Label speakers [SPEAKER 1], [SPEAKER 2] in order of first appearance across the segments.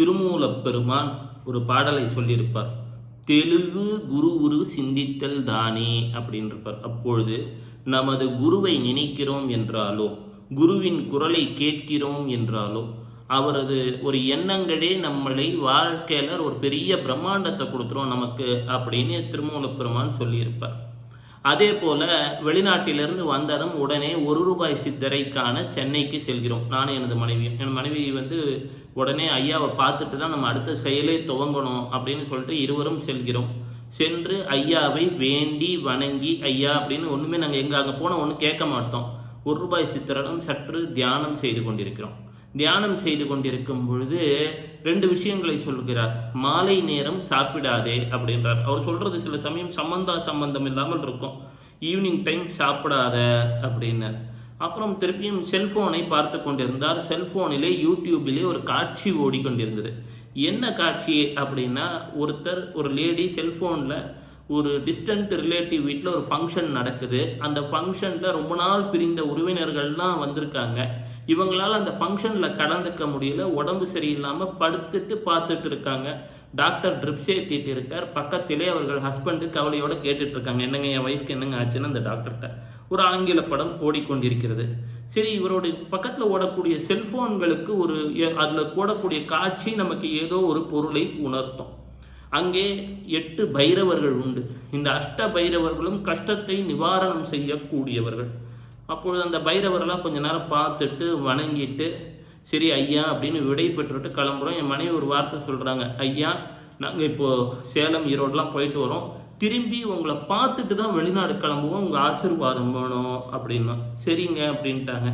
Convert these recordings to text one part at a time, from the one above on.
[SPEAKER 1] திருமூலப் பெருமான் ஒரு பாடலை சொல்லியிருப்பார். தெளிவு குரு உரு சிந்தித்தல் தானே அப்படின்றப்பார் அப்பொழுது நமது குருவை நினைக்கிறோம் என்றாலோ குருவின் குரலை கேட்கிறோம் என்றாலோ அவரது ஒரு எண்ணங்களே நம்மளை வாழ்க்கையில் ஒரு பெரிய பிரம்மாண்டத்தை கொடுத்துரும் நமக்கு அப்படின்னு திருமூலப்பெருமான் சொல்லியிருப்பார். அதே போல வெளிநாட்டிலிருந்து வந்ததும் உடனே ஒரு ரூபாய் சித்தரைக்கான சென்னைக்கு செல்கிறோம். நானும் எனது மனைவியும். என் மனைவி வந்து உடனே ஐயாவை பார்த்துட்டு தான் நம்ம அடுத்த செயலே துவங்கணும் அப்படின்னு சொல்லிட்டு இருவரும் செல்கிறோம். சென்று ஐயாவை வேண்டி வணங்கி ஐயா அப்படின்னு ஒன்றுமே நாங்கள் எங்கே அங்கே போனால் ஒன்றும் கேட்க மாட்டோம். ஒரு ரூபாய் சித்திரனும் சற்று தியானம் செய்து கொண்டிருக்கிறோம். தியானம் செய்து கொண்டிருக்கும் பொழுது ரெண்டு விஷயங்களை சொல்கிறார். மாலை நேரம் சாப்பிடாதே அப்படின்றார். அவர் சொல்கிறது சில சமயம் சம்பந்தா சம்பந்தம் இல்லாமல் இருக்கும். ஈவினிங் டைம் சாப்பிடாத அப்படின்னார். அப்புறம் திருப்பியும் செல்ஃபோனை பார்த்து கொண்டிருந்தார். செல்ஃபோனிலே யூடியூபிலே ஒரு காட்சி ஓடிக்கொண்டிருந்தது. என்ன காட்சி அப்படின்னா ஒருத்தர் ஒரு லேடி செல்ஃபோனில் ஒரு டிஸ்டன்ட் ரிலேட்டிவ் வீட்டில் ஒரு ஃபங்க்ஷன் நடக்குது. அந்த ஃபங்க்ஷனில் ரொம்ப நாள் பிரிந்த உறவினர்கள்லாம் வந்திருக்காங்க. இவங்களால் அந்த ஃபங்க்ஷனில் கலந்துக்க முடியல. உடம்பு சரியில்லாமல் படுத்துட்டு பார்த்துட்டு இருக்காங்க. டாக்டர் ட்ரிப்ஸே தீட்டிருக்கார். இருக்கார் பக்கத்திலே அவர்கள் ஹஸ்பண்டு கவலையோடு கேட்டுட்டு இருக்காங்க என்னங்க என் ஒய்ஃப்க்கு என்னங்க ஆச்சுன்னு அந்த டாக்டர்கிட்ட. ஒரு ஆங்கில படம் ஓடிக்கொண்டிருக்கிறது. சரி இவருடைய பக்கத்தில் ஓடக்கூடிய செல்ஃபோன்களுக்கு ஒரு அதில் ஓடக்கூடிய காட்சி நமக்கு ஏதோ ஒரு பொருளை உணர்த்தும். அங்கே எட்டு பைரவர்கள் உண்டு. இந்த அஷ்ட பைரவர்களும் கஷ்டத்தை நிவாரணம் செய்யக்கூடியவர்கள். அப்பொழுது அந்த பைரவரெல்லாம் கொஞ்ச நேரம் பார்த்துட்டு வணங்கிட்டு சரி ஐயா அப்படின்னு விடை பெற்றுட்டு கிளம்புறோம். என் மனைவி ஒரு வார்த்தை சொல்கிறாங்க ஐயா நாங்கள் இப்போது சேலம் ஈரோடெலாம் போயிட்டு வரோம். திரும்பி உங்களை பார்த்துட்டு தான் வெளிநாடு கிளம்புவோம். உங்கள் ஆசீர்வாதம் வேணும். அப்படின்னா. சரிங்க அப்படின்ட்டாங்க.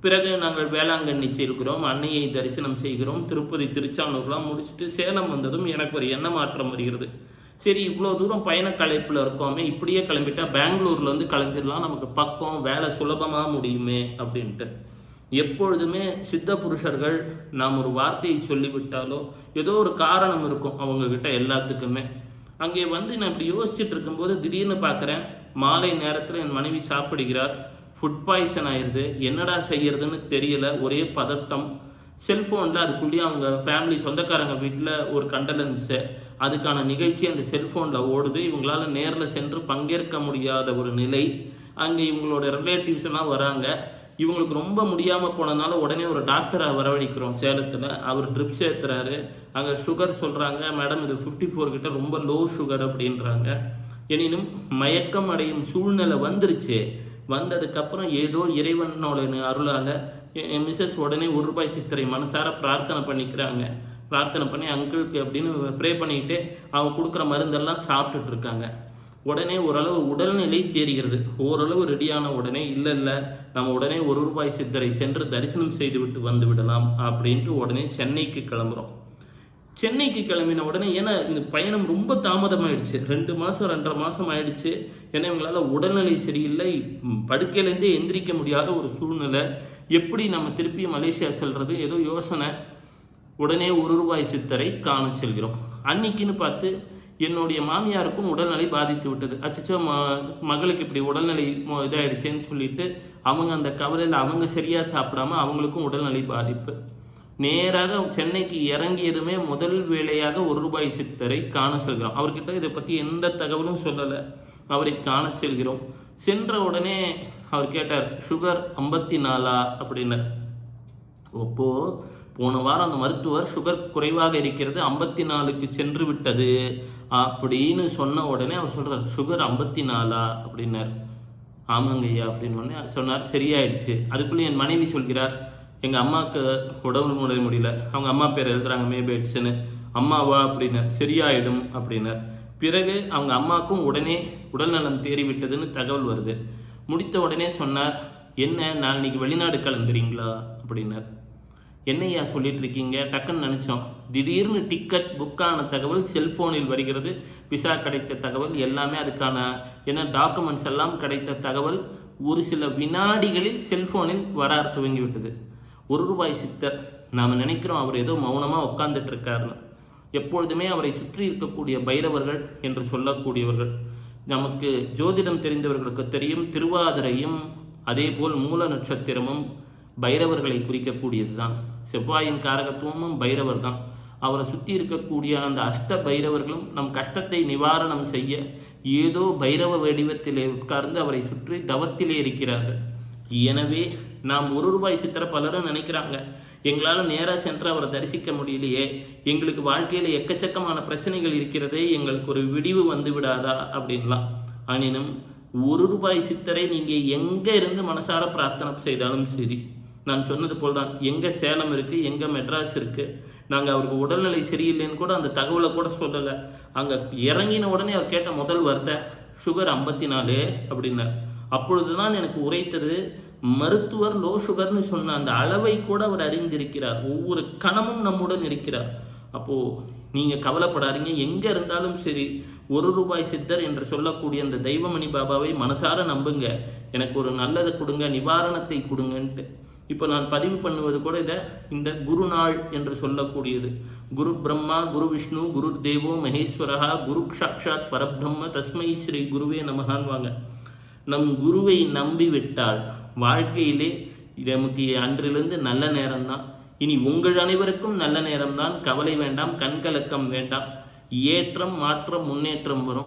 [SPEAKER 1] பிறகு நாங்கள் வேளாங்கண்ணி செல்கிறோம். அன்னையை தரிசனம் செய்கிறோம். திருப்பதி திருச்சானூர்லாம் முடிச்சுட்டு சேலம் வந்ததும் எனக்கு ஒரு எண்ண மாற்றம் வருகிறது. சரி இவ்வளோ தூரம் பயண கலைப்பில் இருக்கோமே இப்படியே கிளம்பிட்டா பெங்களூர்லேருந்து கிளம்பிடலாம். நமக்கு பக்கம் வேலை சுலபமாக முடியுமே அப்படின்ட்டு. எப்பொழுதுமே சித்த புருஷர்கள் நாம் ஒரு வார்த்தையை சொல்லிவிட்டாலோ ஏதோ ஒரு காரணம் இருக்கும் அவங்கக்கிட்ட எல்லாத்துக்குமே. அங்கே வந்து நான் இப்படி யோசிச்சுட்டு இருக்கும்போது திடீர்னு பார்க்குறேன் மாலை நேரத்தில் என் மனைவி சாப்பிடுகிறார். ஃபுட் பாய்சன் ஆயிடுது என்னடா செய்யறதுன்னு தெரியல. ஒரே பதட்டம். செல்ஃபோனில் அதுக்குள்ளேயே அவங்க ஃபேமிலி சொந்தக்காரங்க வீட்டில் ஒரு கண்டலன்ஸு அதுக்கான நிகழ்ச்சி அந்த செல்ஃபோனில் ஓடுது. இவங்களால் நேரில் சென்று பங்கேற்க முடியாத ஒரு நிலை. அங்கே இவங்களோட ரிலேட்டிவ்ஸ் எல்லாம் வராங்க. இவங்களுக்கு ரொம்ப முடியாமல் போனதுனால உடனே ஒரு டாக்டரை வரவழைக்கிறோம் சேலத்தில். அவர் ட்ரிப் சேர்த்துறாரு. அங்கே சுகர் சொல்கிறாங்க மேடம் இது ஃபிஃப்டி ஃபோர் கிட்ட ரொம்ப லோ சுகர் அப்படின்றாங்க. எனினும் மயக்கம் அடையும் சூழ்நிலை வந்துருச்சு. வந்ததுக்கப்புறம் ஏதோ இறைவனோட அருளால் என் மிஸ்ஸஸ் உடனே ஒரு ரூபாய் சித்திரை மனசார பிரார்த்தனை பண்ணிக்கிறாங்க. பிரார்த்தனை பண்ணி அங்கிளுக்கு அப்படின்னு ப்ரே பண்ணிக்கிட்டு அவங்க கொடுக்குற மருந்தெல்லாம் சாப்பிட்டுட்டு இருக்காங்க. உடனே ஓரளவு உடல்நிலை தெரிகிறது ஓரளவு ரெடியான உடனே இல்லை இல்லை நம்ம உடனே ஒரு ரூபாய் சித்தரை சென்று தரிசனம் செய்துவிட்டு வந்து விடலாம் அப்படின்ட்டு உடனே சென்னைக்கு கிளம்புறோம். சென்னைக்கு கிளம்பின உடனே ஏன்னா இந்த பயணம் ரொம்ப தாமதமாயிடுச்சு. ரெண்டு மாதம் ரெண்டரை மாதம் ஆயிடுச்சு. ஏன்னா இவங்களால் உடல்நிலை சரியில்லை. படுக்கையிலேருந்தே எந்திரிக்க முடியாத ஒரு சூழ்நிலை. எப்படி நம்ம திருப்பி மலேசியா செல்வது ஏதோ யோசனை. உடனே ஒரு ரூபாய் சித்தரை காண செல்கிறோம். அன்னைக்குன்னு பார்த்து என்னுடைய மாமியாருக்கும் உடல்நிலை பாதித்து விட்டது. அச்சச்சோ மகளுக்கு இப்படி உடல்நிலை மோ- இதாயிடுச்சேன்னு சொல்லிட்டு அவங்க அந்த கவலையில் அவங்க சரியாக சாப்பிடாம அவங்களுக்கும் உடல்நிலை பாதிப்பு. நேராக சென்னைக்கு இறங்கியதுமே முதல் வேலையாக ஒரு ரூபாய் சித்தரை காண செல்கிறோம். அவர்கிட்ட இதை பற்றி எந்த தகவலும் சொல்லலை. அவரை காண செல்கிறோம். சென்ற உடனே அவர் கேட்டார் சுகர் ஐம்பத்தி நாலா? அப்படின்னார். அப்போ போன வாரம் அந்த மருத்துவர் சுகர் குறைவாக இருக்கிறது ஐம்பத்தி நாலுக்கு சென்று விட்டது அப்படின்னு சொன்ன உடனே அவர் சொல்கிறார் சுகர் ஐம்பத்தி நாலா அப்படின்னார். ஆமாங்க ஐயா அப்படின்னு உடனே சொன்னார். சரியாயிடுச்சு. அதுக்குள்ளே என் மனைவி சொல்கிறார் எங்கள் அம்மாவுக்கு உடம்பு முடிய முடியல. அவங்க அம்மா பேர் எழுதுறாங்க மேபேட்ஸ்னு அம்மாவா? அப்படின்னார். சரியாயிடும் அப்படின்னார். பிறகு அவங்க அம்மாவுக்கும் உடனே உடல்நலம் தேறிவிட்டதுன்னு தகவல் வருது. முடித்த உடனே சொன்னார் என்ன நாளைக்கு வெளிநாடு கிளம்புறீங்களா? அப்படின்னார். என்னையா சொல்லிட்டு இருக்கீங்க டக்குன்னு நினச்சோம். திடீர்னு டிக்கெட் புக்கான தகவல் செல்போனில் வருகிறது. விசா கிடைத்த தகவல் எல்லாமே அதுக்கான என்ன டாக்குமெண்ட்ஸ் எல்லாம் கிடைத்த தகவல் ஒரு சில வினாடிகளில் செல்போனில் வர துவங்கி விட்டது ஒரு ரூபாய் சித்தர் நாம் நினைக்கிறோம் அவர் ஏதோ மௌனமாக உட்கார்ந்துட்டு இருக்காருன்னு எப்பொழுதுமே அவரை சுற்றி இருக்கக்கூடிய பைரவர்கள் என்று சொல்லக்கூடியவர்கள். நமக்கு ஜோதிடம் தெரிந்தவர்களுக்கு தெரியும் திருவாதிரையும் அதேபோல் மூல நட்சத்திரமும் பைரவர்களை குறிக்கக்கூடியது தான் செவ்வாயின் காரகத்துவமும் பைரவர் தான் அவரை சுற்றி இருக்கக்கூடிய அந்த அஷ்ட பைரவர்களும் நம் கஷ்டத்தை நிவாரணம் செய்ய ஏதோ பைரவ வடிவத்திலே உட்கார்ந்து அவரை சுற்றி தவத்திலே இருக்கிறார்கள். எனவே நாம் ஒரு ரூபாய் சித்திர பலரும் நினைக்கிறாங்க. எங்களால் நேராக சென்று அவரை தரிசிக்க முடியலையே. எங்களுக்கு வாழ்க்கையில் எக்கச்சக்கமான பிரச்சனைகள் இருக்கிறதே. எங்களுக்கு ஒரு விடிவு வந்து விடாதா அப்படின்லாம். ஆனினும் ஒரு ரூபாய் சித்தரை நீங்கள் எங்கே இருந்து மனசார பிரார்த்தனை செய்தாலும் சரி நான் சொன்னது போல் தான் எங்கே சேலம் இருக்குது எங்கே மெட்ராஸ் இருக்குது நாங்கள் அவருக்கு உடல்நிலை சரியில்லைன்னு கூட அந்த தகவலை கூட சொல்லலை. அங்கே இறங்கின உடனே அவர் கேட்ட முதல் வார்த்தை சுகர் ஐம்பத்தி நாலு அப்படின்னார். அப்பொழுது தான் எனக்கு உரைத்தது மருத்துவர் லோ சுகர்னு சொன்ன அந்த அளவை கூட அவர் அறிந்திருக்கிறார். ஒவ்வொரு கணமும் நம்முடன் இருக்கிறார். அப்போது நீங்கள் கவலைப்படாதீங்க. எங்கே இருந்தாலும் சரி ஒரு ரூபாய் சித்தர் என்று சொல்லக்கூடிய அந்த தெய்வமணி பாபாவை மனசார நம்புங்க. எனக்கு ஒரு நல்லதை கொடுங்க நிவாரணத்தை கொடுங்கன்ட்டு. இப்போ நான் பதிவு பண்ணுவது கூட இதை இந்த குருநாள் என்று சொல்லக்கூடியது. குரு பிரம்மா குரு விஷ்ணு குரு தேவோ மகேஸ்வரஹா குரு சாக்ஷாத் பரபிரம்ம தஸ்மை ஸ்ரீ குருவே நமகான் வாங்க நம் குருவை நம்பி விட்டால் வாழ்க்கையிலே நமக்கு அன்றிலிருந்து நல்ல நேரம்தான். இனி உங்கள் அனைவருக்கும் நல்ல நேரம்தான். கவலை வேண்டாம் கண்கலக்கம் வேண்டாம். ஏற்றம் மாற்றம் முன்னேற்றம் வரும்.